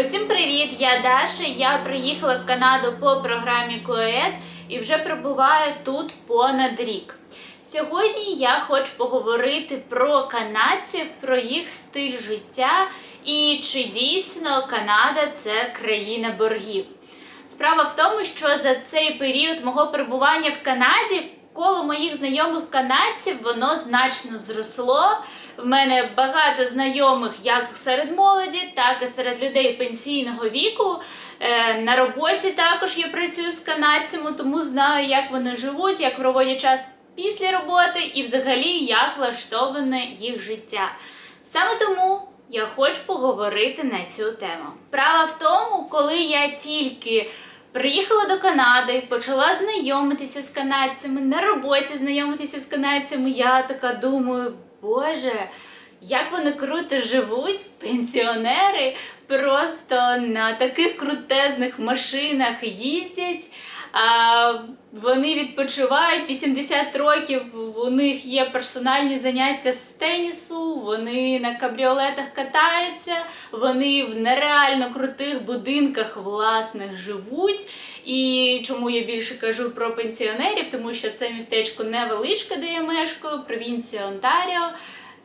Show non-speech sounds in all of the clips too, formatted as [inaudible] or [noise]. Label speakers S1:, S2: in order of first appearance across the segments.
S1: Усім привіт! Я Даша. Я приїхала в Канаду по програмі КОЕД і вже перебуваю тут понад рік. Сьогодні я хочу поговорити про канадців, про їх стиль життя і чи дійсно Канада це країна боргів. Справа в тому, що за цей період мого перебування в Канаді коло моїх знайомих канадців воно значно зросло. В мене багато знайомих як серед молоді, так і серед людей пенсійного віку. Е, На роботі також я працюю з канадцями, тому знаю, як вони живуть, як проводять час після роботи і взагалі як влаштоване їх життя. Саме тому я хочу поговорити на цю тему. Справа в тому, коли я тільки приїхала до Канади, почала знайомитися з канадцями, на роботі знайомитися з канадцями, я така думаю, боже. Як вони круто живуть, пенсіонери просто на таких крутезних машинах їздять. Вони відпочивають 80 років. У них є персональні заняття з тенісу, вони на кабріолетах катаються, вони в нереально крутих будинках власних живуть. І чому я більше кажу про пенсіонерів, тому що це містечко невеличке, де я мешкаю, провінція Онтаріо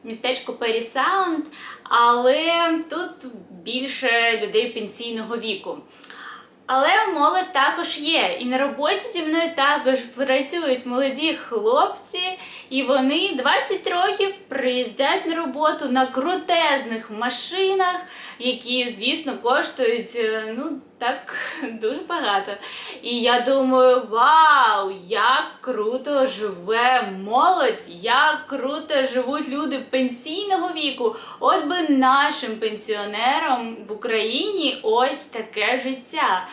S1: містечко Перісаунд, але тут більше людей пенсійного віку. Але молодь також є. І на роботі зі мною також працюють молоді хлопці, і вони 20 років приїздять на роботу на крутезних машинах, які, звісно, коштують е, ну так [laughs] дуже багато. І я думаю, вау, як круто живе молодь, як круто живуть люди пенсійного віку. От би нашим пенсіонерам в Україні ось таке життя.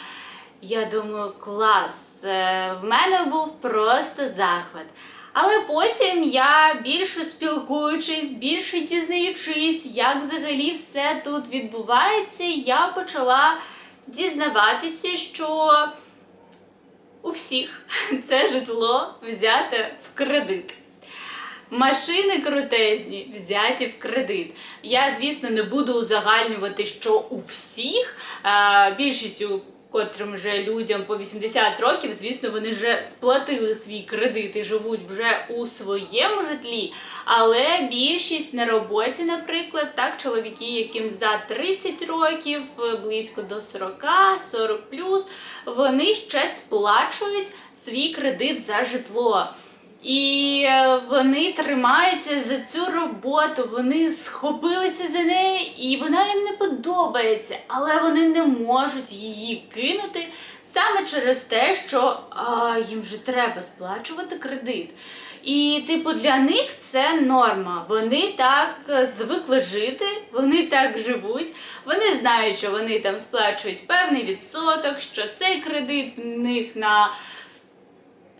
S1: Я думаю, клас. Е, В мене був просто захват. Але потім я більше спілкуючись, більше дізнаючись, як взагалі все тут відбувається, я почала дізнаватися, що у всіх [laughs] це житло взяте в кредит. Машини крутезні взяті в кредит. Я, звісно, не буду узагальнювати, що у всіх. А, більшістю котрим вже людям по 80 років, звісно, вони вже сплатили свій кредит і живуть вже у своєму житлі. Але більшість на роботі, наприклад, так, чоловіки, яким за 30 років, близько до 40, 40 вони ще сплачують свій кредит за житло. І е, вони тримаються за цю роботу, вони схопилися за неї, і вона їм не подобається, але вони не можуть її кинути саме через те, що а, їм же треба сплачувати кредит. І, типу, для них це норма. Вони так е, звикли жити, вони так живуть. Вони знають, що вони там сплачують певний відсоток, що цей кредит в них на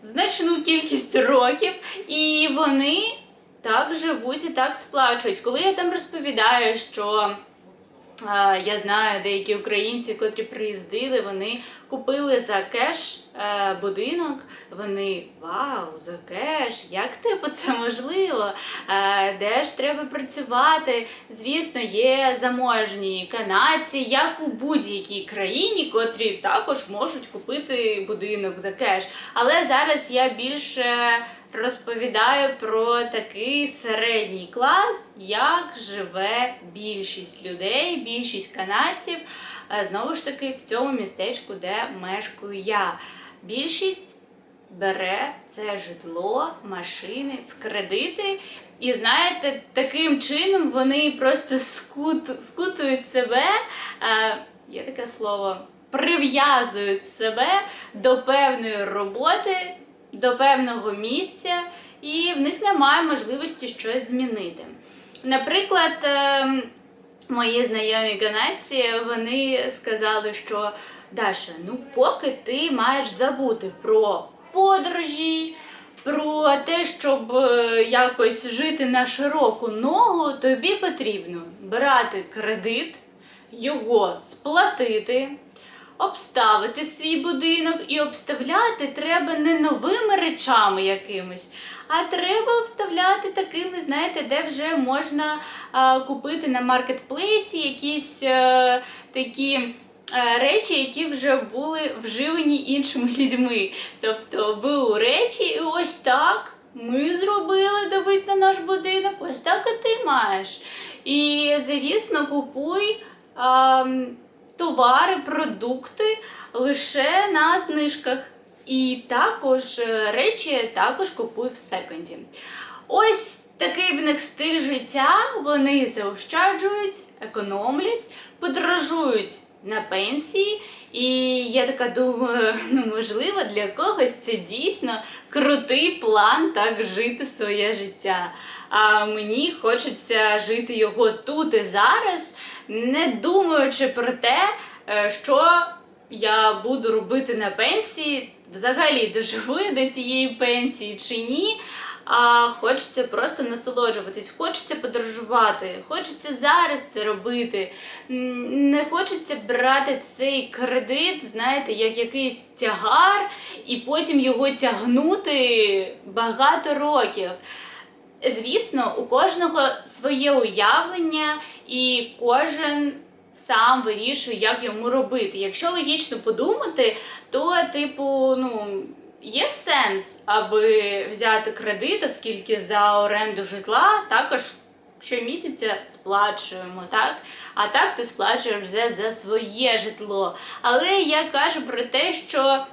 S1: значну кількість років, і вони так живуть і так сплачують. Коли я там розповідаю, що я знаю деякі українці, котрі приїздили, вони купили за кеш е, будинок. Вони вау, за кеш, як типу це можливо? Е, де ж треба працювати? Звісно, є заможні канадці, як у будь-якій країні, котрі також можуть купити будинок за кеш. Але зараз я більше розповідаю про такий середній клас, як живе більшість людей, більшість канадців. е, Знову ж таки, в цьому містечку, де мешкаю я. Більшість бере це житло, машини в кредити. І знаєте, таким чином вони просто скут, скутують себе. Е, є таке слово. Прив'язують себе до певної роботи, до певного місця, і в них немає можливості щось змінити. Наприклад, ем, мої знайомі канадці вони сказали, що Даша, ну поки ти маєш забути про подорожі, про те, щоб е, якось жити на широку ногу, тобі потрібно брати кредит, його сплатити, обставити свій будинок, і обставляти треба не новими речами якимись, а треба обставляти такими, знаєте, де вже можна а, купити на маркетплейсі якісь е, такі. е, Речі, які вже були вживані іншими людьми. Тобто БУ речі, і ось так ми зробили, дивись на наш будинок, ось так і ти маєш. І, звісно, купуй ем, товари, продукти лише на знижках. І також е, речі також купуй в секонді. Ось такий в них стиль життя. Вони заощаджують, економлять, подорожують на пенсії. І я така думаю, [laughs] ну можливо, для когось це дійсно крутий план так жити своє життя. А мені хочеться жити його тут і зараз, не думаючи про те, е, що я буду робити на пенсії, взагалі доживу я до цієї пенсії чи ні. А хочеться просто насолоджуватись, хочеться подорожувати, хочеться зараз це робити. Не хочеться брати цей кредит, знаєте, як якийсь тягар, і потім його тягнути багато років. Звісно, у кожного своє уявлення, і кожен сам вирішує, як йому робити. Якщо логічно подумати, то, типу, ну. Є сенс, аби взяти кредит, оскільки за оренду житла також щомісяця сплачуємо, так? А так ти сплачуєш вже за своє житло. Але я кажу про те, що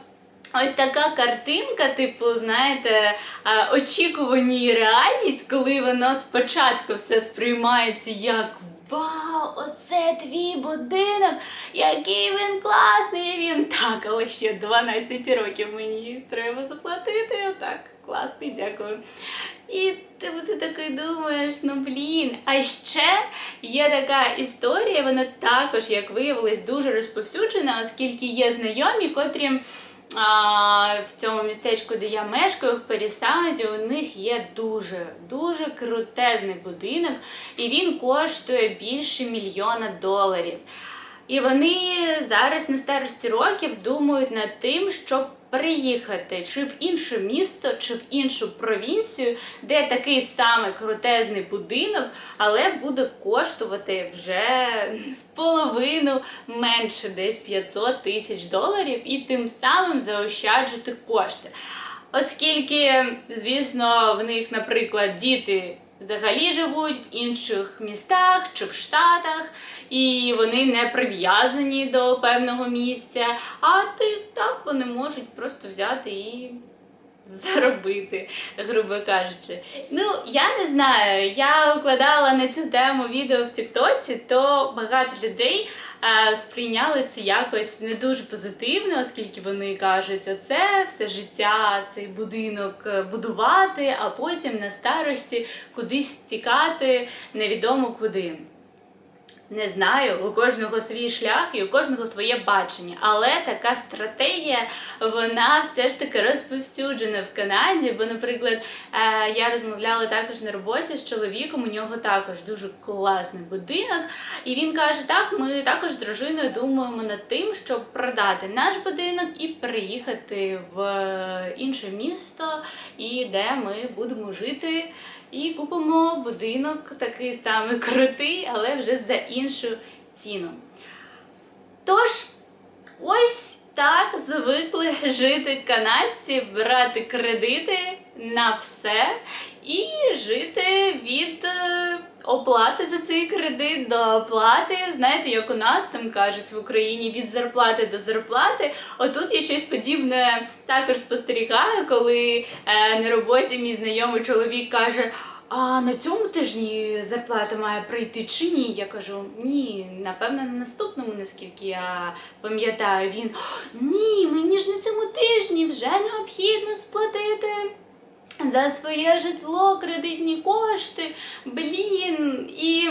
S1: ось така картинка, типу, знаєте, а, очікування і реальність, коли воно спочатку все сприймається як. Вау, оце твій будинок, який він класний він. Так, але ще 12 років мені треба заплатити. Так, класний, дякую. І ти, ти такий думаєш, ну блін. А ще є така історія, вона також, як виявилось, дуже розповсюджена, оскільки є знайомі, котрі. А, в цьому містечку, де я мешкаю, в Перісауді, у них є дуже дуже крутезний будинок, і він коштує більше мільйона доларів. І вони зараз на старості років думають над тим, щоб переїхати чи в інше місто, чи в іншу провінцію, де такий самий крутезний будинок, але буде коштувати вже половину менше, десь 500 тисяч доларів, і тим самим заощаджити кошти. Оскільки, звісно, в них, наприклад, діти взагалі живуть в інших містах чи в Штатах, і вони не прив'язані до певного місця, а ти так вони можуть просто взяти і. Заробити, грубо кажучи. Ну, я не знаю. Я укладала на цю тему відео в Тіктоці, то багато людей е, сприйняли це якось не дуже позитивно, оскільки вони кажуть, оце все життя, цей будинок е, будувати, а потім на старості кудись тікати невідомо куди. Не знаю, у кожного свій шлях і у кожного своє бачення, але така стратегія вона все ж таки розповсюджена в Канаді. Бо, наприклад, е, я розмовляла також на роботі з чоловіком. У нього також дуже класний будинок, і він каже: так, ми також з дружиною думаємо над тим, щоб продати наш будинок і переїхати в інше місто, і де ми будемо жити. І купимо будинок такий самий крутий, але вже за іншу ціну. Тож, ось так звикли жити канадці, брати кредити на все і жити від е, оплати за цей кредит до оплати. Знаєте, як у нас там кажуть в Україні від зарплати до зарплати. Отут я щось подібне також спостерігаю, коли е, на роботі мій знайомий чоловік каже. А на цьому тижні зарплата має прийти чи ні? Я кажу, ні, напевно, на наступному, наскільки я пам'ятаю, він ні, мені ж на цьому тижні вже необхідно сплатити за своє житло, кредитні кошти, блін. І,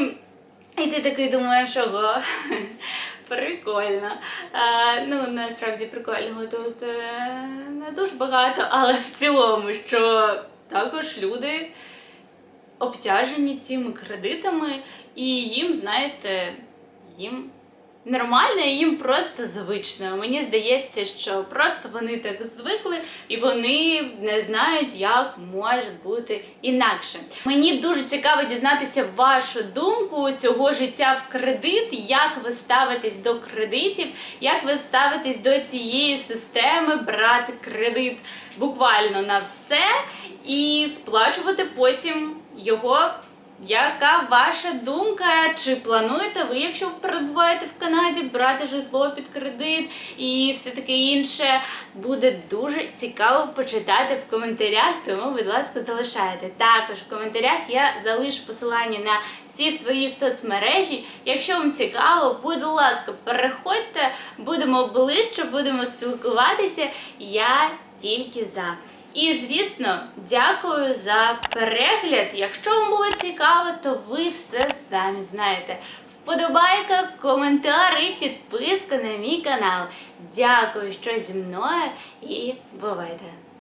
S1: і ти такий думаєш, ого, [laughs] прикольно. А, ну, насправді прикольного тут е, не дуже багато, але в цілому, що також люди обтяжені цими кредитами, і їм, знаєте, їм нормально і їм просто звично. Мені здається, що просто вони так звикли і вони не знають, як може бути інакше. Мені дуже цікаво дізнатися вашу думку цього життя в кредит, як ви ставитесь до кредитів, як ви ставитесь до цієї системи брати кредит буквально на все і сплачувати потім його. Яка ваша думка? Чи плануєте ви, якщо ви перебуваєте в Канаді, брати житло під кредит і все таке інше? Буде дуже цікаво почитати в коментарях, тому, будь ласка, залишайте. Також в коментарях я залишу посилання на всі свої соцмережі. Якщо вам цікаво, будь ласка, переходьте, будемо ближче, будемо спілкуватися. Я тільки за. І звісно, дякую за перегляд. Якщо вам було цікаво, то ви все самі знаєте. Вподобайка, коментар і підписка на мій канал. Дякую, що зі мною і бувайте!